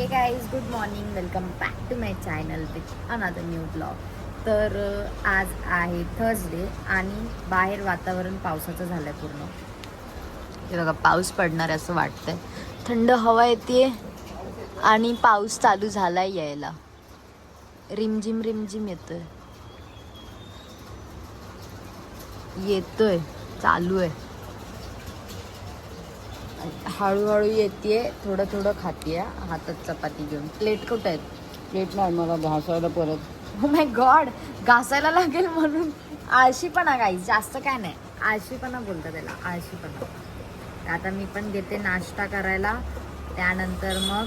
Hey guys good morning welcome back to my channel with another new blog तर आज आहे Thursday आणि बाहेर वातावरण पावसाचं झालं आहे पूर्ण. हे बघा पाऊस पडणार आहे असं वाटतंय. थंड हवा येते आणि पाऊस चालू झालाय यायला. रिमझिम रिमझिम येतोय. येतोय. चालू आहे. हळूहळू येते थोडं थोडं खाते हातात चपाती घेऊन. प्लेट कुठं आहेत? प्लेट नाही मला घासायला परत. हो माय गॉड घासायला लागेल म्हणून. आळशीपणा काही जास्त काय नाही. आळशीपणा बोलतं त्याला. आळशीपणा. आता मी पण घेते नाश्ता करायला. त्यानंतर मग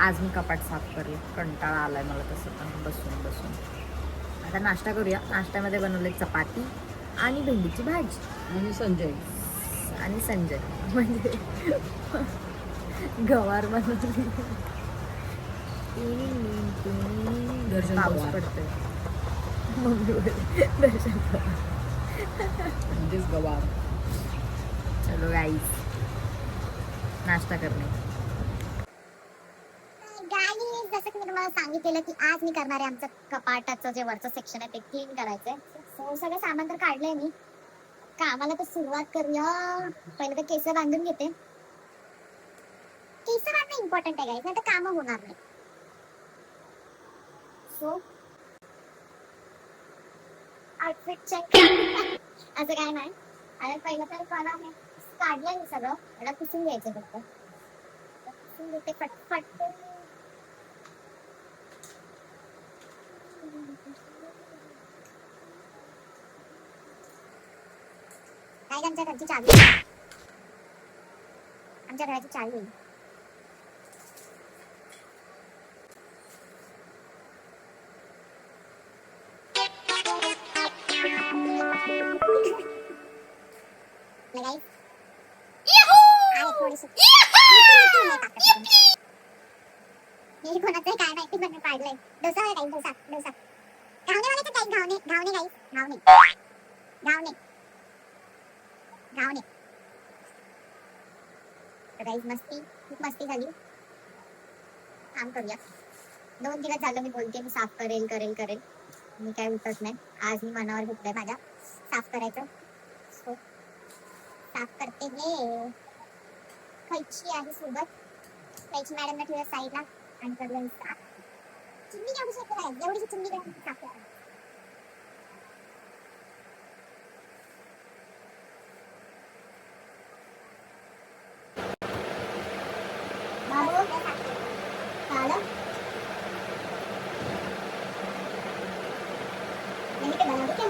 आज मी कपाट साफ करेल. कंटाळा आलाय मला तसं पण. बसून बसून. आता नाश्ता करूया. नाश्त्यामध्ये बनवले चपाती आणि भेंडीची भाजी. आणि संजय. आणि संजय. म्हणजे गवार बनवली पाऊस. पडतोय. मम्मी बोलली, दर्शन. म्हणजेच गवार. चलो गाईस नाश्ता करणे. जसं की मी तुम्हाला सांगितलेलं की आज मी करणार आहे आमचं कपाटाचं जे वरचं सेक्शन आहे ते क्लीन करायचंय. सो सगळं सामान तर काढलंय मी. कामाला तर सुरुवात करूया पहिले तर केस बांधून घेते. केस बांधणं इम्पॉर्टंट आहे गाईस नाही तर होणार नाही. सो आउटफिट चेक असं काय नाही. आणि पहिलं तर मला आहे काढलंय मी सगळं. मला पुसून घ्यायचं फक्त. पुसून घेते फटफट. काय आमच्या घरची चावी आमच्या घराची चावी आहे. हे guys. आहे थोडीशी. हे कोणाचं आहे काय माहिती पण मी काढलंय डोसा आहे काही डोसा डोसा घावणेवाल्याचं काही घावणे घावणे काही घावणे घावणे घावणे तर गाईज मस्ती खूप मस्ती झाली. काम करूया. दोन दिवस झालं मी बोलते मी साफ करेल करेल करेल. मी काय उठत नाही. आज मी मनावर घेतलंय माझ्या. साफ करायचं. सो साफ करते हे कैची आहे सोबत. कैची मॅडमला ठेवूया साईडला आणि करूया साफ. चिमणी एवढी शेती एवढी चिमणी साफ करा बाबू झालं नाही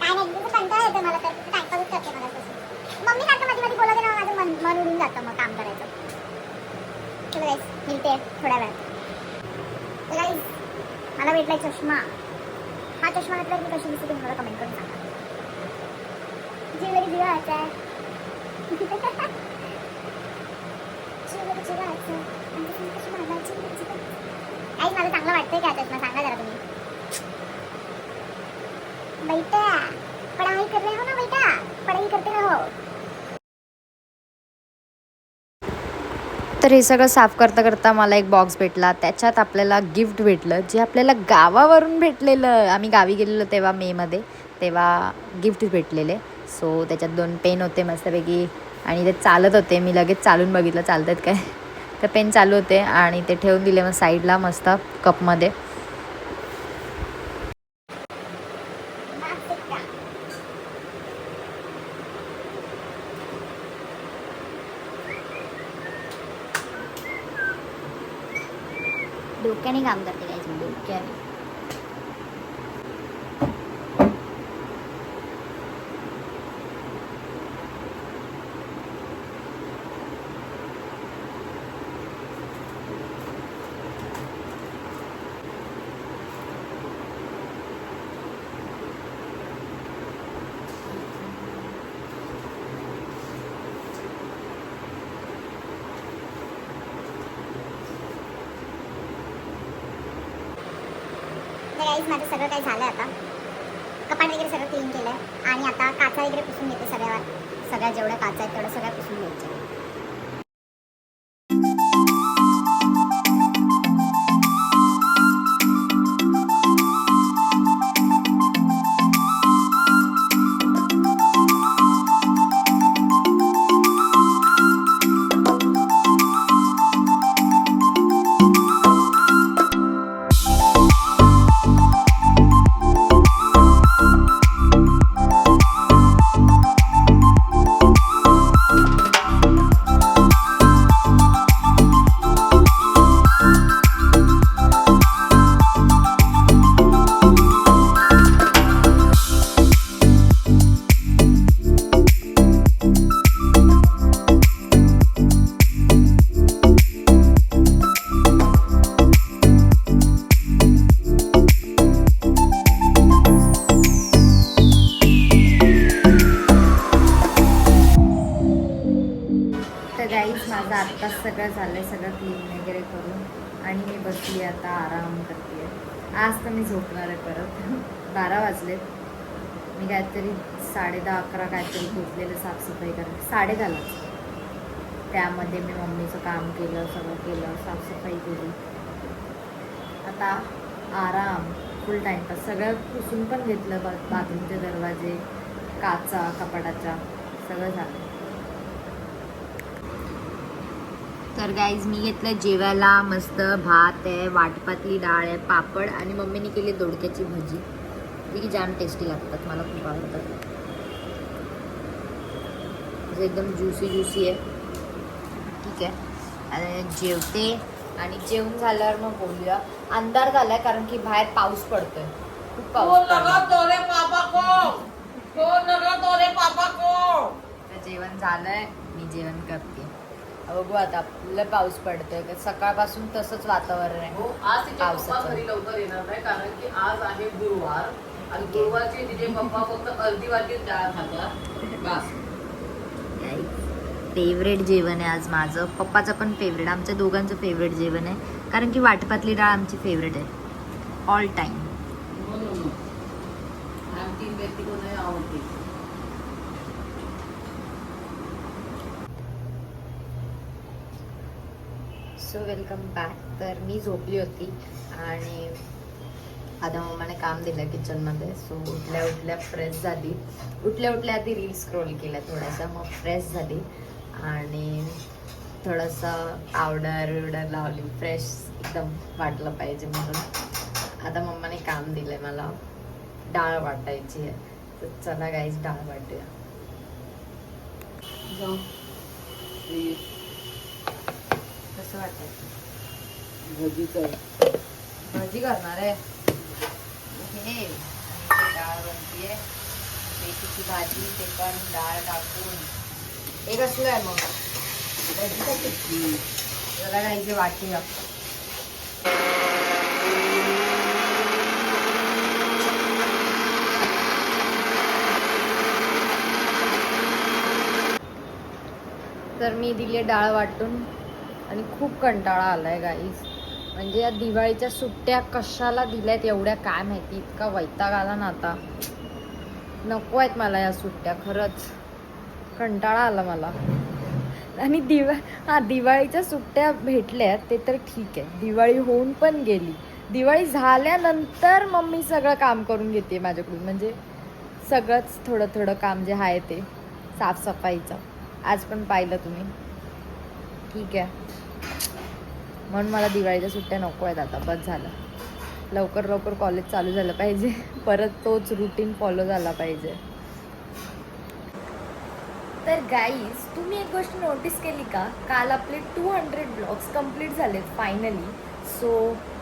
काय नाही, तुझं कंटाळा येतो मला तर, तुझं टाइमपासच करते मला तसं. मम्मी सारखं की मध्ये ना, माझं मन मन उडून जातं मग काम करायचं. चलो गाईस मिळते थोड्या वेळात. So guys, मला भेटलाय चष्मा. हा चष्मा घातला की कशी दिसते तुम्ही मला कमेंट करून सांगा. ज्वेलरी जिवायचं आहे ज्वेलरी जिवायचं आणि तुम्ही कशी मला चांगलं वाटतंय का हा चष्मा? सांगा जरा तुम्ही. बेटा पढ़ाई कर रहे हो ना बेटा पढ़ाई करते रहो. तर हे सगळं साफ करता करता मला एक बॉक्स भेटला. त्याच्यात आपल्याला गिफ्ट भेटलं जे आपल्याला गावावरून भेटलेलं. आम्ही गावी गेलेलो तेव्हा मेमध्ये तेव्हा गिफ्ट भेटलेले. सो त्याच्यात दोन पेन होते मस्तपैकी. आणि ते चालत होते. मी लगेच चालून बघितलं चालत आहेत काय. तर पेन चालू होते आणि ते ठेवून दिले मग साईडला मस्त कपमध्ये डोक्याने काम करते काहीच मी डोक्याने. गाईज माझं सगळं काही झालं आता. कपाट वगैरे सगळं क्लीन केलं आहे आणि आता काचा वगैरे पुसून घेते सगळ्यावर. सगळ्या जेवढ्या काचा आहेत तेवढं सगळ्या पुसून घ्यायच्या काहीतरी साडे दहा अकरा काहीतरी घेतलेलं साफसफाई करायला साडे दहालाच. त्यामध्ये मी मम्मीचं काम केलं सगळं केलं साफसफाई केली. आता आराम फुल टाईमपास सगळं पुसून पण घेतलं बा बाथरूमचे दरवाजे काचा कपाटाच्या सगळं झालं. तर गाईज मी घेतलं जेवायला मस्त भात आहे वाटपातली डाळ आहे पापड आणि मम्मीने केली दोडक्याची भजी. की जाम टेस्टी लागतात मला खूप आवडतात. असं एकदम ज्युसी ज्युसी आहे. ठीक आहे. आणि जेवते आणि जेवण झाल्यावर मग बोलूया. अंधार झालाय कारण की बाहेर पाऊस पडतोय. खूप पाऊस जेवण झालंय मी जेवण करते. बघू आता आपलं पाऊस पडतोय. सकाळपासून तसंच वातावरण आहे. हो आज पावसाचं. लवकर येणार नाही कारण की आज आहे गुरुवार. आणि गुरुवारची तिचे पप्पा फक्त अर्धी वाटी डाळ खातात. बस. फेवरेट जेवण आहे आज माझं. पप्पाचं पण फेवरेट आमच्या दोघांचं फेवरेट जेवण आहे. कारण की वाटपातली डाळ आमची फेवरेट आहे. All time so welcome back तर मी झोपली होती आणि आता मम्माने काम दिलं किचनमध्ये सो उठल्या उठल्या फ्रेश झाली. उठल्या उठल्या आधी रील स्क्रोल केल्या थोड्याशा मग फ्रेश झाली. आणि थोडंसं पावडर विवडर लावली फ्रेश एकदम वाटलं पाहिजे म्हणून. आता मम्माने काम दिलंय मला. डाळ वाटायची आहे. तर चला गाईच डाळ वाटूया. जाऊ. कसं वाटायचं? भजीचं आहे. भाजी करणार आहे? हे डाळ बनतीये मेथीची भाजी ते पण डाळ टाकून. हे कसलं आहे मग. भाजीसाठी हम्म. जरा काही तर मी दिली डाळ वाटून आणि खूप कंटाळा आलाय गाईस म्हणजे या दिवाळीच्या सुट्ट्या कशाला दिल्यात एवढ्या काय माहिती इतका वैताग आला ना आता. नको आहेत मला या सुट्ट्या खरंच. कंटाळा आला मला. आणि दिवा हा दिवाळीच्या सुट्ट्या भेटल्या ते तर ठीक आहे. दिवाळी होऊन पण गेली. दिवाळी झाल्यानंतर मम्मी सगळं काम करून घेते माझ्याकडून. म्हणजे सगळंच थोडं थोडं काम जे आहे ते साफसफाईचं. आज पण पाहिलं तुम्ही. ठीक आहे. म्हणून मला दिवाळीच्या सुट्ट्या नको आहेत आता. बस झालं. लवकर लवकर कॉलेज चालू झालं पाहिजे. परत तोच रुटीन फॉलो झाला पाहिजे. तर गाईज तुम्ही एक गोष्ट नोटीस केली का? काल आपले टू हंड्रेड ब्लॉग्स कंप्लीट झालेत फायनली सो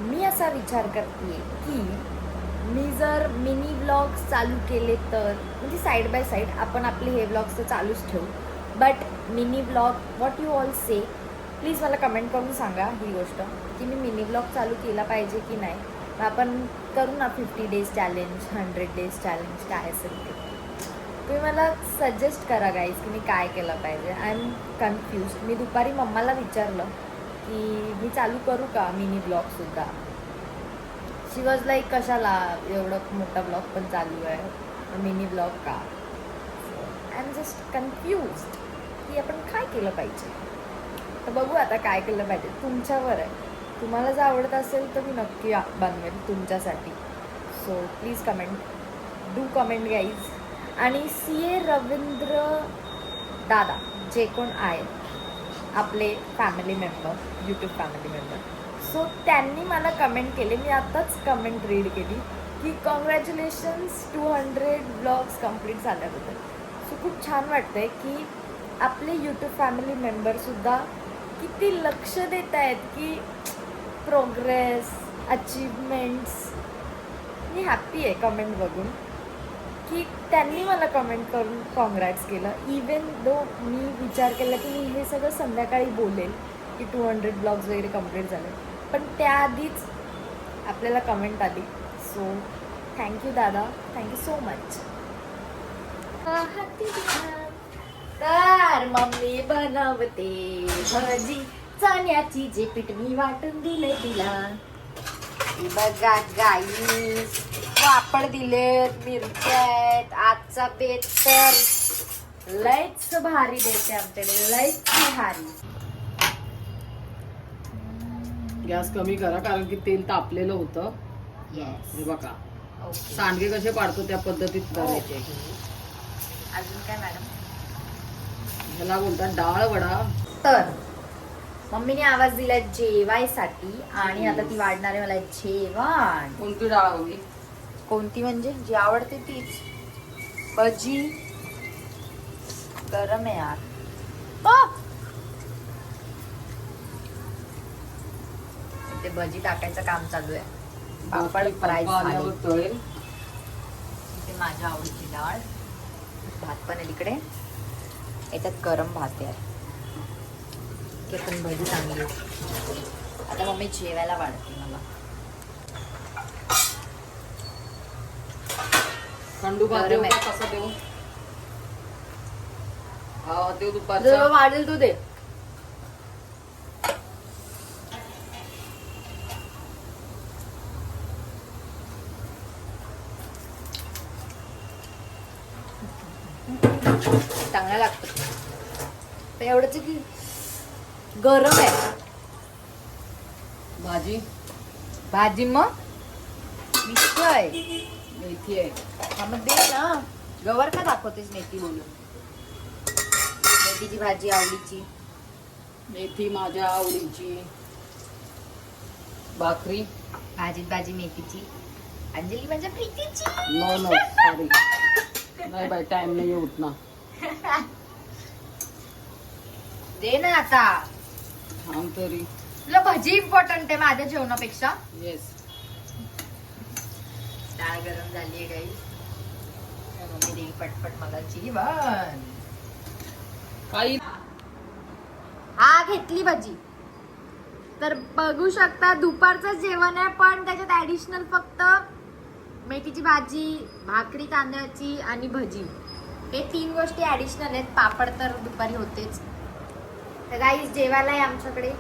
मी असा विचार करते की मी जर मिनी ब्लॉग्स चालू केले तर म्हणजे साईड बाय साईड आपण आपले हे ब्लॉग्स तर चालूच ठेवू. But mini blog what you all say please मला कमेंट करून सांगा ही गोष्ट की मी मिनी ब्लॉग चालू केला पाहिजे की नाही. मग आपण करू ना fifty days challenge hundred days challenge काय असेल ते. तुम्ही मला सजेस्ट करा गाईज की मी काय केलं पाहिजे. आय एम कन्फ्यूज मी दुपारी मम्माला विचारलं की मी चालू करू का मिनी ब्लॉगसुद्धा शी वॉज लाईक कशाला? एवढं मोठा ब्लॉग पण चालू आहे. मिनी ब्लॉग का? आय एम जस्ट कन्फ्यूज की आपण काय केलं पाहिजे? तर बघू आता काय केलं पाहिजे. तुमच्यावर आहे. तुम्हाला जर आवडत असेल तर मी नक्की बनवेन बनवेल तुमच्यासाठी. So please comment do comment guys आणि सी ए रवींद्र दादा जे कोण आहेत आपले family member YouTube family member so त्यांनी मला कमेंट केले. मी आत्ताच कमेंट रीड केली की congratulations two hundred blogs complete झाल्याबद्दल. सो खूप छान वाटतंय की आपले यूट्यूब फॅमिली मेंबरसुद्धा किती लक्ष देत आहेत की प्रोग्रेस अचीवमेंट्स मी हॅप्पी आहे कमेंट बघून. की त्यांनी मला कमेंट करून कॉंग्रॅट्स केलं. इवन दो मी विचार केला की मी हे सगळं संध्याकाळी बोलेल की टू हंड्रेड ब्लॉग्स वगैरे कंप्लीट झाले. पण त्याआधीच आपल्याला कमेंट आली. सो थँक्यू दादा. थँक्यू सो मच तर मम्मी बनवते भजी. चण्याची जे पीठ मी वाटून दिले तिला. बघा गाई पापड दिलेत मिरच्या आहेत आजचा बेत तर लयच भारी देते आमच्याकडे लयच भारी. गॅस कमी करा कारण की तेल तापलेलं होतं. हे बघा. सांडगे कसे पाडतो त्या पद्धतीत करायचे. अजून काय मॅडम ह्याला बोलतात डाळ वडा. तर मम्मीने आवाज दिलाय जेवायसाठी आणि आता ती वाढणार आहे मला जेवण. कोणती डाळ हवी? कोणती म्हणजे? जी आवडते तीच. भजी. गरम आहे यार! ते भजी टाकायचं काम चालू आहे. पापड फ्राय ते माझ्या आवडीची डाळ. भात पण आहे तिकडे. याच्यात गरम भात आहे. ते पण भजी चांगली. आहे. आता मम्मी जेवायला वाढते मला. खंडू कसा देऊ हा देऊ दुपारचा. वाढेल तू दे. चांगला लागतो. एवढंच की गरम आहे. भाजी? भाजी मग? मिष्ट आहे. मेथी आहे. हा मग दे ना. गवर का दाखवतेस मेथी बोलून मेथीची भाजी आवडीची. मेथी माझ्या आवडीची. भाकरी? भाजीत भाजी मेथीची. अंजली माझ्या प्रीतीची. नो नो सॉरी नाही बाय टाइम नाही ना. दे ना आता. थांब तरी. तुला भजी इम्पॉर्टंट आहे माझ्या जेवणापेक्षा. येस डाळ गरम झाली आहे काही मम्मी देईल पटपट मला जीवन काही हा घेतली भजी. तर बघू शकता दुपारचं जेवण आहे पण त्याच्यात ऍडिशनल फक्त मेथीची भाजी भाकरी तांदळाची आणि भजी. हे तीन गोष्टी ॲडिशनल आहेत. पापड तर दुपारी होतेच. तर गाईज जेवायला आहे आमच्याकडे.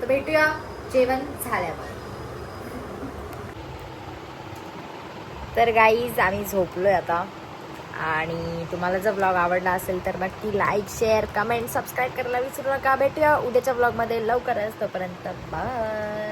तर भेटूया जेवण झाल्यावर. तर गाईज आम्ही झोपलोय आता. आणि तुम्हाला जर ब्लॉग आवडला असेल तर नक्की लाईक शेअर कमेंट सबस्क्राईब करायला विसरू नका. भेटूया उद्याच्या ब्लॉगमध्ये लवकरच. तोपर्यंत बाय